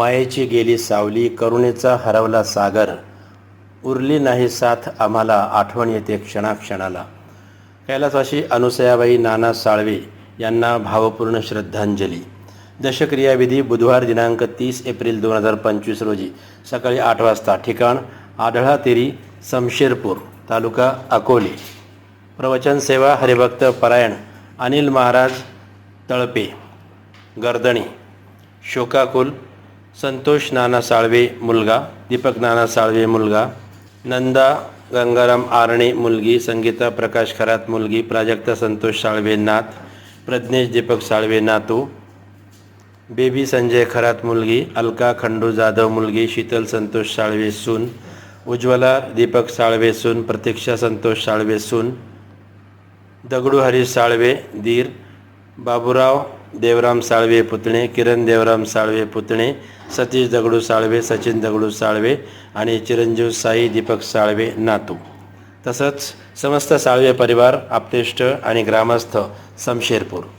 मायेची गेली सावली करुणेचा हरवला सागर. उरली नाही साथ आम्हाला आठवण येते क्षणाक्षणाला. कैलासवाशी अनुसयाबाई नाना साळवे यांना भावपूर्ण श्रद्धांजली. दशक्रियाविधी बुधवार दिनांक तीस एप्रिल दोन हजार पंचवीस रोजी सकाळी आठ वाजता ठिकाण आढळा तेरी समशेरपूर तालुका अकोले. प्रवचन सेवा हरिभक्त परायण अनिल महाराज तळपे गर्दणी शोकाकुल संतोष नाना साळवे मुलगा दीपक नाना साळवे मुलगा नंदा गंगाराम आरणे मुलगी संगीता प्रकाश खरात मुलगी प्राजक्ता संतोष साळवे नात प्रज्ञेश दीपक साळवे नातू बेबी संजय खरात मुलगी अलका खंडू जाधव मुलगी शीतल संतोष साळवे सून उज्ज्वला दीपक साळवे सून प्रतीक्षा संतोष साळवे सून दगडू हरीश साळवे दीर बाबूराव देवराम साळवे पुतणे किरण देवराम साळवे पुतणे सतीश दगडू साळवे सचिन दगडू साळवे आणि चिरंजीव साई दीपक साळवे नातू. तसंच समस्त साळवे परिवार आपतेष्ट आणि ग्रामस्थ समशेरपूर.